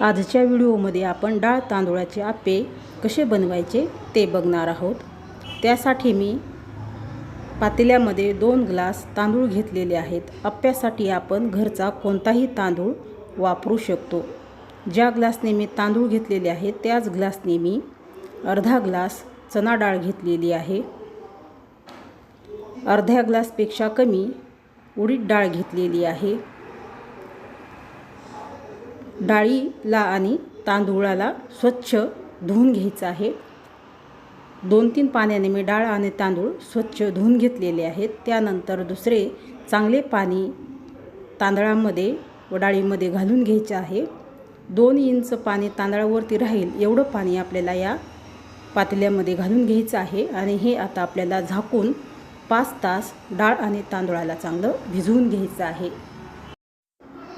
आजच्या व्हिडिओमध्ये आपण डाळ तांदूळाचे आप्पे कसे बनवायचे ते बघणार आहोत. त्यासाठी मी पातेल्यामध्ये दोन ग्लास तांदूळ घेतलेले आहेत. आप्प्यासाठी आपण घरचा कोणताही तांदूळ वापरू शकतो. ज्या ग्लासने मी तांदूळ घेतलेले आहेत त्याच ग्लासने मी अर्धा ग्लास चणा डाळ घेतलेली आहे. अर्ध्या ग्लासपेक्षा कमी उडीद डाळ घेतलेली आहे. डाळीला आणि तांदूळाला स्वच्छ धुवून घ्यायचं आहे. दोन तीन पाण्याने मी डाळ आणि तांदूळ स्वच्छ धुवून घेतलेले आहेत. त्यानंतर दुसरे चांगले पाणी तांदळामध्ये व डाळीमध्ये घालून घ्यायचे आहे. दोन इंच पाणी तांदळावरती राहील एवढं पाणी आपल्याला या पातेल्यामध्ये घालून घ्यायचं आहे आणि हे आता आपल्याला झाकून पाच तास डाळ आणि तांदळाला चांगलं भिजवून घ्यायचं आहे.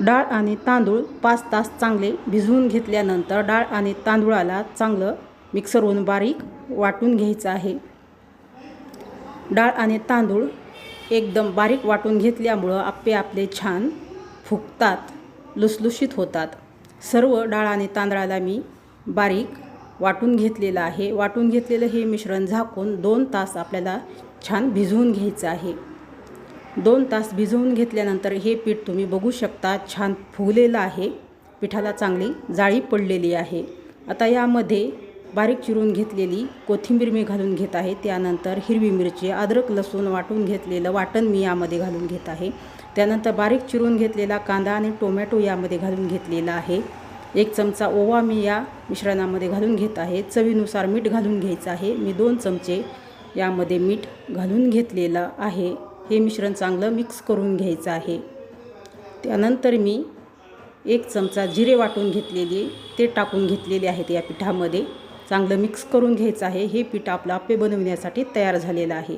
डाळ आणि तांदूळ पाच तास चांगले भिजवून घेतल्यानंतर डाळ आणि तांदूळाला चांगलं मिक्सरवरून बारीक वाटून घ्यायचं आहे. डाळ आणि तांदूळ एकदम बारीक वाटून घेतल्यामुळं आप्पे आपले छान फुगतात लुसलुशीत होतात. सर्व डाळ आणि तांदळाला मी बारीक वाटून घेतलेलं आहे. वाटून घेतलेलं हे मिश्रण झाकून दोन तास आपल्याला छान भिजवून घ्यायचं आहे. दोन तास भिजवून घेतल्यानंतर हे पीठ तुम्ही बघू शकता छान फुगलेलं आहे. पिठाला चांगली जाळी पडलेली आहे. आता यामध्ये बारीक चिरून घेतलेली कोथिंबीर मी घालून घेत आहे. त्यानंतर हिरवी मिरची अद्रक लसूण वाटून घेतलेलं वाटण मी यामध्ये घालून घेत आहे. त्यानंतर बारीक चिरून घेतलेला कांदा आणि टोमॅटो यामध्ये घालून घेतलेला आहे. एक चमचा ओवा मी या मिश्रणामध्ये घालून घेत आहे. चवीनुसार मीठ घालून घ्यायचं आहे. मी दोन चमचे यामध्ये मीठ घालून घेतलेलं आहे. हे मिश्रण चांगलं मिक्स करून घ्यायचं आहे. त्यानंतर मी एक चमचा जिरे वाटून घेतलेले ते टाकून घेतलेले आहेत या पिठामध्ये. चांगलं मिक्स करून घ्यायचं आहे. हे पीठ आपलं आप्पे बनवण्यासाठी तयार झालेलं आहे.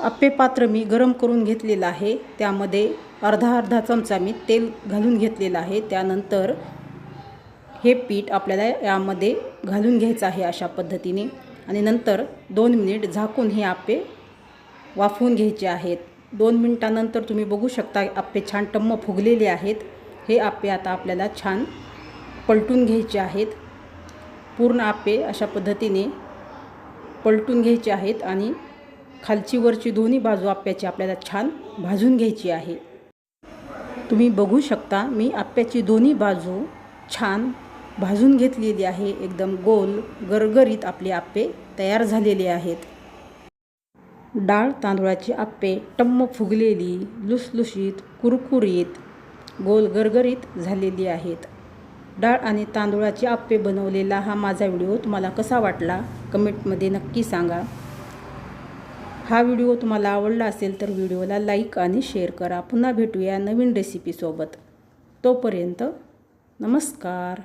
आप्पे पात्र मी गरम करून घेतलेलं आहे. त्यामध्ये अर्धा अर्धा चमचा मी तेल घालून घेतलेलं आहे. त्यानंतर हे पीठ आपल्याला यामध्ये घालून घ्यायचं आहे अशा पद्धतीने. आणि नंतर दोन मिनिट झाकून हे आप्पे वाफवून घ्यायचे आहेत. दोन मिनटानंतर तुम्ही बघू शकता आप्पे छान टम्म फुगलेले आहेत. हे आप्पे आता आपल्याला छान पलटून घ्यायचे आहेत. पूर्ण आप्पे अशा पद्धतीने पलटून घ्यायचे आहेत आणि खालची वरची दोन्ही बाजू आप्याची आपल्याला छान भाजून घ्यायची आहे. तुम्ही बघू शकता मी आप्याची दोन्ही बाजू छान भाजून घेतलेली आहे. एकदम गोल गरगरीत आपले आप्पे तयार झालेले आहेत. डाळ तांदूळाची आप्पे टम्म फुगलेली लुसलुशीत कुरकुरीत गोल गरगरीत झालेली आहेत. डाळ आणि तांदूळाचे आप्पे बनवलेला हा माझा व्हिडिओ तुम्हाला कसा वाटला? कमेंटमध्ये नक्की सांगा. हा व्हिडिओ तुम्हाला आवडला असेल तर व्हिडिओला लाईक आणि शेअर करा. पुन्हा भेटूया नवीन रेसिपीसोबत तोपर्यंत नमस्कार.